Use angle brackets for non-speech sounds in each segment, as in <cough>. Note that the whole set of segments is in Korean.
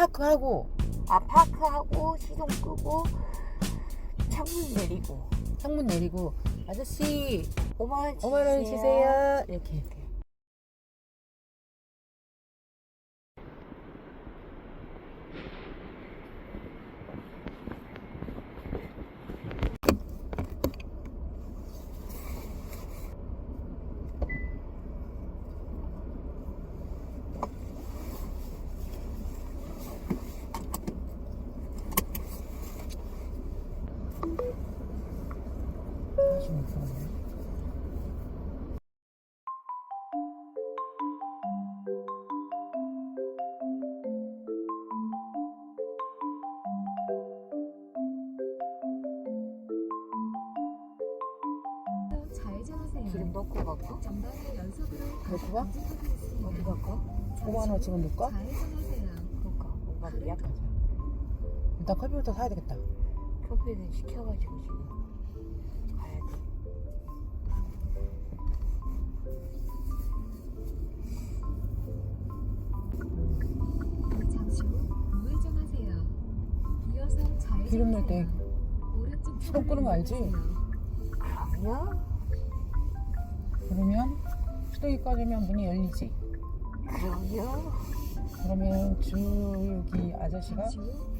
파크하고 아 파크하고 시동 끄고 창문 내리고 창문 내리고 아저씨 5만 5만 원 주세요. 이렇게. 기름 넣고 연속으로 넣고 가? 어디 갈까? 5만 원 지금 넣을까? 그러니까 뭔가 미약 일단 커피부터 사야 되겠다. 커피는 시켜가지고 지금 가야 돼 잠시 후 우회전하세요. 이어서 좌회전하세요. 기름 넣을 때 오른쪽 시동 끄는 거 알지? 그럼요? 그러면 시동이 꺼지면 문이 열리지. 그럼요? 그러면 저기 아저씨가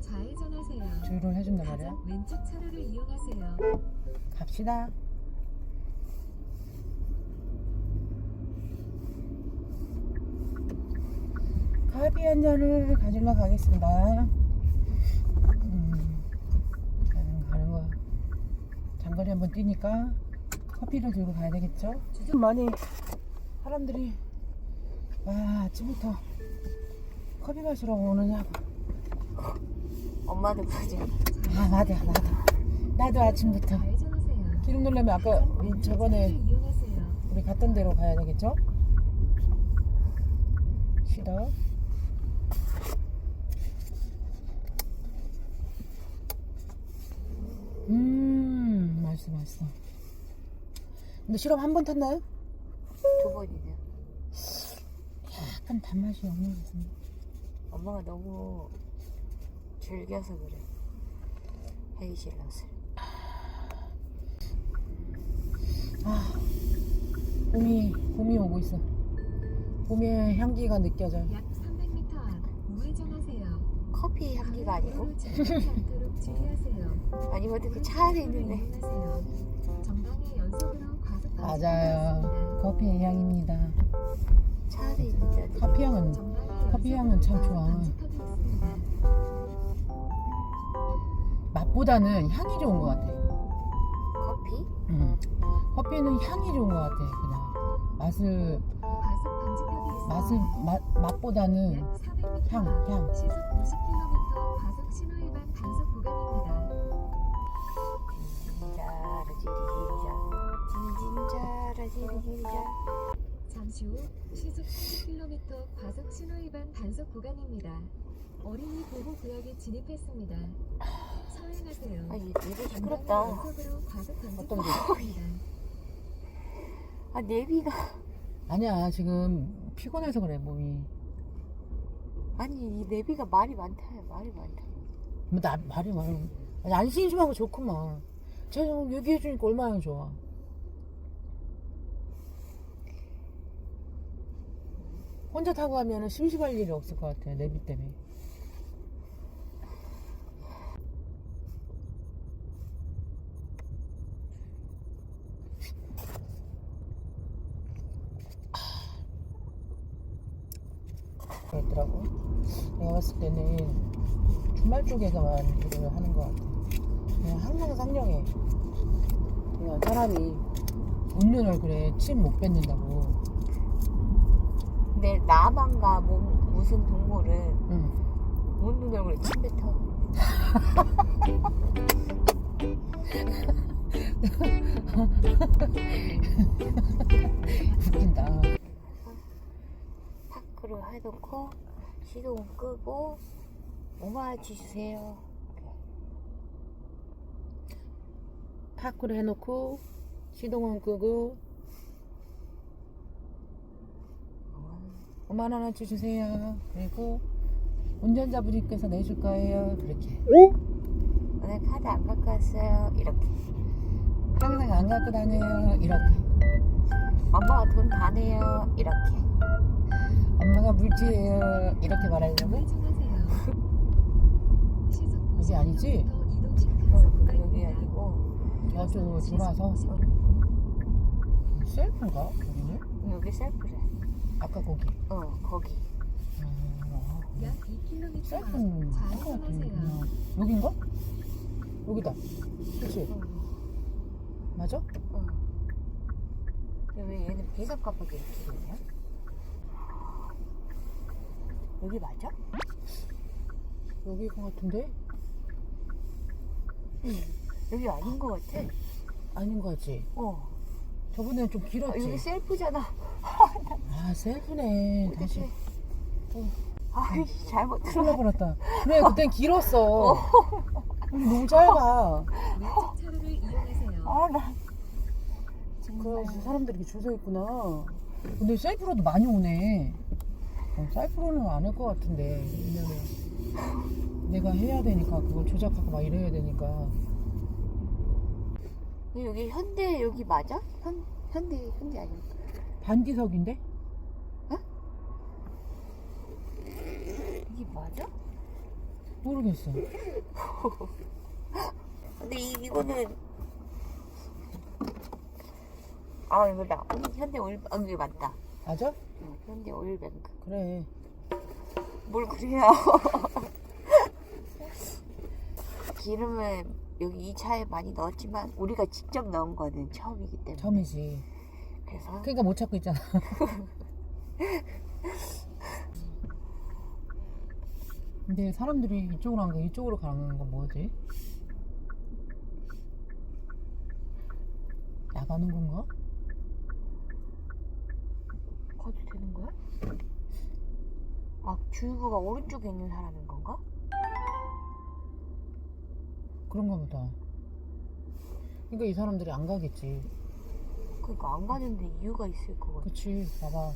좌회전하세요. 주유를 해준단 말이야. 가장 왼쪽 차로를 이용하세요. 갑시다. 커피 한 잔을 가지러 가겠습니다. 음, 가는 거 장거리 한번 뛰니까 커피를 들고 가야 되겠죠? 좀 많이 사람들이 와 아침부터 커피 마시러 오느냐고 엄마도 그러지 아 나도 나도 나도 아침부터. 기름 넣으려면 아까 저번에. 우리 갔던 데로 가야 되겠죠? 시더 음 맛있어 맛있어 근데 시럽 한번 탔나요? 두 번이네 약간 단맛이 없는 것 같은데 엄마가 너무 즐겨서 그래 헤이즐넛을 아 봄이 봄이 오고 있어 봄의 향기가 느껴져요 약 300m 앞 우회전하세요. 커피 향기가 아니고. <laughs> 아니면 어떻게 차 안에 있는데. 전방에 연속으로 맞아요 커피의 향입니다 커피 향은 커피 향은 참 좋아. 맛보다는 향이 좋은 것 같아 커피? 음. 커피는 향이 좋은 것 같아 그냥 맛을. 맛을 맛 맛보다는 약 400m 향, 앞 향. 진진자라 지리지리자 잠시 후 시속 30km 과속 신호 위반 단속 구간입니다. 어린이 보호 구역에 진입했습니다. 서행하세요. 아 되게 전방에 시끄럽다. 연속으로 과속 어떤 게? 아 내비가. 아니야 지금 피곤해서 그래 몸이. 아니 이 내비가 말이 많다 말이 많다. 뭐 나 말이 많아. 아니, 안 심심하고 좋구만. 저 얘기해 주니까 얼마나 좋아 혼자 타고 가면 심심할 일이 없을 것 같아 내비 때문에. 그랬더라고. 내가 봤을 때는 주말 쪽에서만 일을 하는 것 같아. 그냥 항상 상령해. 그냥 사람이 웃는 얼굴에 침 못 뱉는다고 근데 나만가 뭐 무슨 동물은 응. 웃는 얼굴에 침 뱉어. 웃긴다. 파크를 해놓고 시동 끄고 5만원치 주세요. 파크를 해놓고 시동은 끄고 5만 원어치 주세요 그리고 운전자분께서 내줄 거예요. 그렇게. 오늘 카드 안 갖고 왔어요. 이렇게. 항상 안 갖고 다녀요. 이렇게. 엄마가 돈 다 내요. 이렇게. 엄마가 물지예요. 이렇게 말하려고? 이게 아니지? 50km 이동식 어, 여기. 아니고 저쪽으로 돌아서 셀프인가? 거기는? 여기 셀프래. 아까 거기. 어 거기. 아, 약 2km 앞 셀프는 한거 같은데 여긴가? 여기다. 그렇지? 어. 맞아? 어. 근데 왜 얘는 비석 깜빡이 이렇게 있냐? 여기 맞아? 여기 거 같은데? 응. 여기 아닌 것 같아. 아닌 거지. 어. 저번에는 좀 아, 길었지. 여기 셀프잖아. <laughs> 아 셀프네. 다시. 아이 잘못 큰일 들어. 날뻔했다. 그래 그땐 길었어. 우리 너무 짧아. 왼쪽 차로를 이용하세요. 아나 정말. 그래서 사람들이 이렇게 줄서 있구나. 근데 셀프로도 많이 오네. 어, 셀프로는 안 할 것 같은데. 왜냐면 내가 해야 되니까 그걸 조작하고 막 이래야 되니까. 여기 현대 여기 맞아? 현 현대 현대 아니야? 반디석인데? 여기 맞아? 모르겠어. <laughs> 근데 이, 이거는 아 이거다. 현대 오일 아 이게 맞다. 맞아? 응, 현대 오일뱅크. 그래. 뭘 그래요? <laughs> 기름을 여기 이 차에 많이 넣었지만 우리가 직접 넣은 거는 처음이기 때문에 처음이지. 그래서 그러니까 못 찾고 있잖아. <laughs> 근데 사람들이 이쪽으로 안 가, 이쪽으로 가는 건 뭐지? 나가는 건가? 가도 되는 거야? 아 주유구가 오른쪽에 있는 사람인 건가? 그런가 보다. 그러니까 이 사람들이 안 가겠지. 그러니까 안 가는데 이유가 있을 것 같아 그치, 봐봐.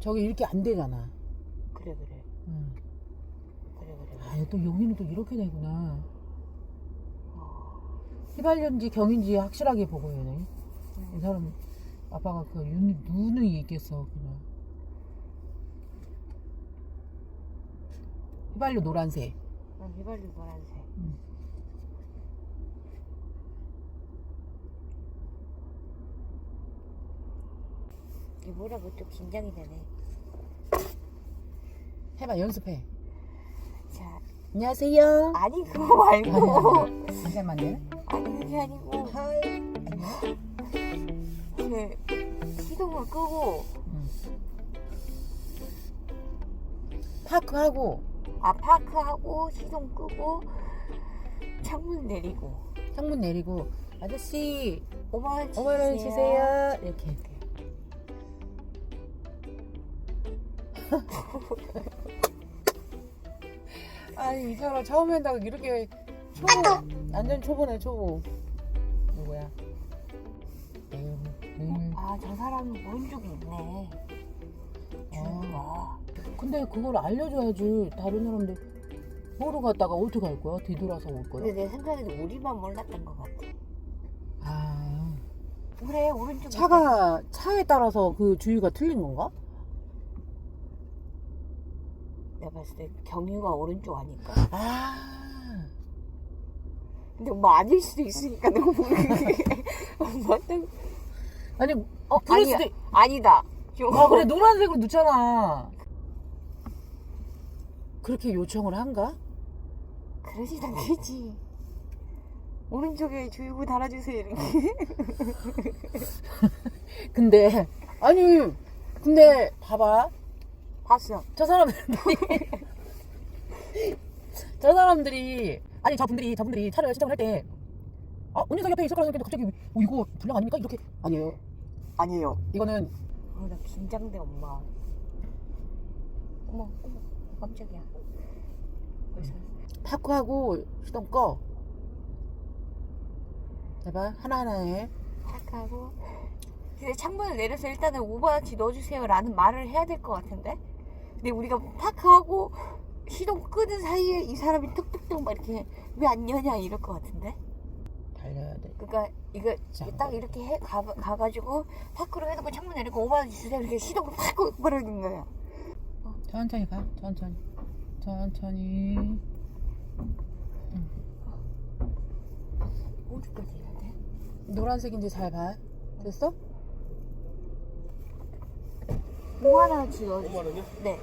저기 이렇게 안 되잖아. 그래 그래 응. 그래 그래 아, 또 여기는 또 이렇게 되구나. 어, 휘발유인지 경인지 확실하게 보고 해야 돼. 이 응. 사람, 아빠가 그 눈이, 눈이 있겠어, 그냥. 휘발유 노란색. 난 휘발유 노란색 응. 이게 뭐라고 또 긴장이 되네 해봐, 연습해. 자 안녕하세요. 아니 그거 말고 잠깐만요. 아니 그게 아니고 하이. 안녕. 그 시동을 끄고 응. 파크하고, 아 파크하고 시동 끄고 창문 내리고 창문 내리고, 아저씨, 5만 원 5만 원 주세요. 이렇게. <laughs> 아니, 이 사람 처음 한다고 이렇게 초보, 완전 초보네, 초보. 누구야? 에휴, 음. 아저 사람은 오른쪽에 있네 주유가 근데 그걸 알려줘야지. 다른 사람들 보러 갔다가 어떻게 할 거야? 뒤돌아서 올 거야? 근데 내 생각에도 우리만 몰랐던 것 같아 아, 그래 오른쪽에 차가, 차에 따라서 그 주유가 틀린 건가? 내가 봤을 때 경유가 오른쪽 아닐까? 아, 근데 엄마 아닐 수도 있으니까 너무 엄마한테 <laughs> 아니, 어 그럴 아니야 수도 있- 아니다. 아 그래 노란색으로 넣잖아. 그렇게 요청을 한가? 그러진 않겠지. 오른쪽에 주유구 달아주세요 이렇게. <laughs> 근데 아니 근데 봐봐 봤어. 저 사람들이. 저 사람들이 아니 저분들이 저분들이 차를 시작을 할때 아, 운전석 옆에 있을 거라는 생각인데 갑자기 어, 이거 불량 아닙니까? 이렇게. 아니에요. 아니에요. 이거는 어, 나 긴장돼 엄마. 어머 어머 깜짝이야. 벌써. 파크하고 시동 꺼. 제발 하나하나 해 착하고. 근데 창문을 내려서 일단은 5번어치 넣어주세요 라는 말을 해야 될 것 같은데 근데 우리가 파크하고 시동 끄는 사이에 이 사람이 뚝뚝뚝 막 이렇게 왜 안 여냐 이럴 것 같은데. 달려야 돼. 그러니까 이거 자. 딱 이렇게 해, 가, 가가지고 파크로 해놓고 창문 내리고 5만 원 주세요 이렇게 시동을 팍 꺼버리는 거야. 천천히 가. 천천히. 천천히. 어디까지 해야 돼? 노란색인지 잘 봐. 됐어? 5만 원치 넣어. 5만 원이요? 네.